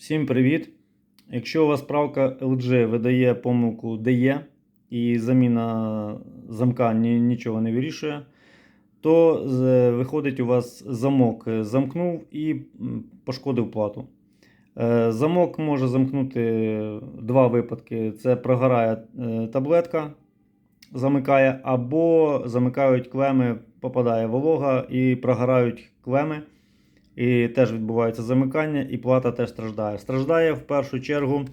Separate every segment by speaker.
Speaker 1: Всім привіт! Якщо у вас правка LG видає помилку DE і заміна замка ні- нічого не вирішує, то виходить у вас замок замкнув і пошкодив плату. Е, Замок може замкнути два випадки: це прогорає е, таблетка, замикає, або замикають клеми, попадає волога і прогорають клеми. І теж відбувається замикання, і плата теж страждає. Страждає в першу чергу.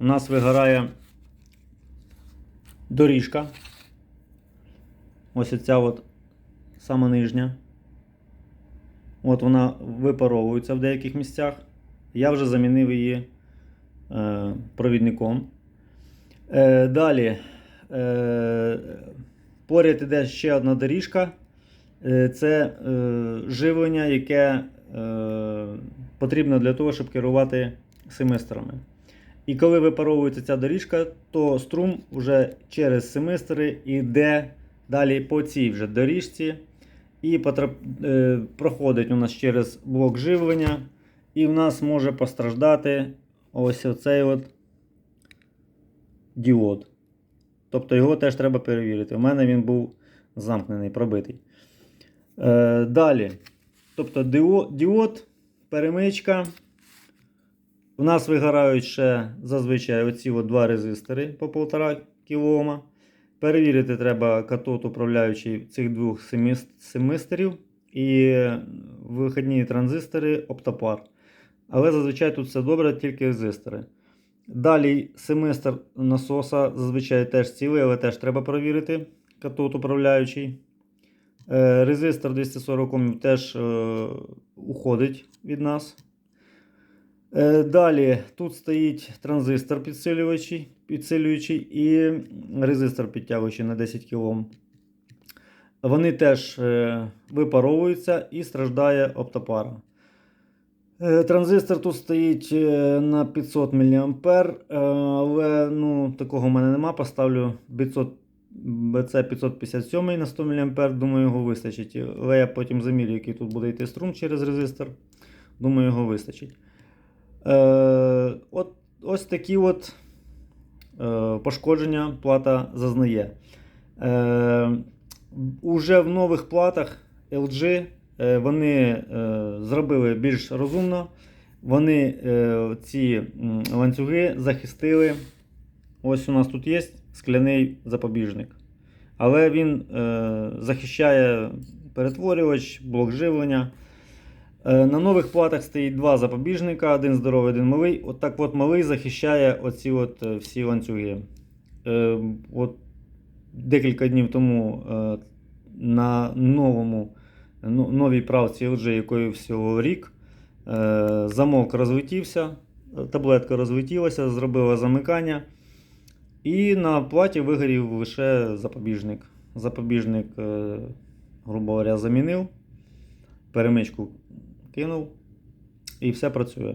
Speaker 1: У нас вигорає доріжка. Ось оця от сама нижня. От вона випаровується в деяких місцях. Я вже замінив її е, провідником. Е, далі. Е, поряд іде ще одна доріжка. Е, Це е, живлення, яке е, потрібно для того, щоб керувати семестрами. І коли випаровується ця доріжка, то струм вже через семестри йде далі по цій вже доріжці і потрап... е, проходить у нас через блок живлення, і в нас може постраждати ось оцей от діод. Тобто його теж треба перевірити. У мене він був замкнений, пробитий. Е, далі. Тобто діод, перемичка. У нас вигорають ще зазвичай оці от два резистори по 1,5 кОм. Перевірити треба катод управляючий цих двох семисторів і вихідні транзистори оптопар. Але зазвичай тут все добре, тільки резистори. Далі семестр насоса зазвичай теж цілий, але теж треба перевірити катод управляючий. Е, Резистор 240 Ом теж е, уходить від нас. Е, Далі тут стоїть транзистор підсилювачий, підсилюючий і резистор підтягуючий на 10 кОм. Вони теж випаровуються і страждає оптопара. Транзистор тут стоїть на 500 мА, але ну, такого в мене нема. Поставлю 500 BC 557 на 100 мА, думаю, його вистачить. Але я потім замірю, який тут буде йти струм через резистор. Думаю, його вистачить. Е, от, ось такі от е, пошкодження плата зазнає. Е, уже в нових платах LG е, вони е, зробили більш розумно. Вони е, ці ланцюги захистили. Ось у нас тут є скляний запобіжник. Але він е, захищає перетворювач, блок живлення. Е, на нових платах стоїть два запобіжника, один здоровий, один малий. От так от малий захищає оці от е, всі ланцюги. Е, от декілька днів тому е, на новому, ну, новій правці LG, якої всього рік, е, замок розлетівся, таблетка розлетілася, зробила замикання. І на платі вигорів лише запобіжник. Запобіжник, е, грубо говоря, замінив, перемичку кинув і все працює.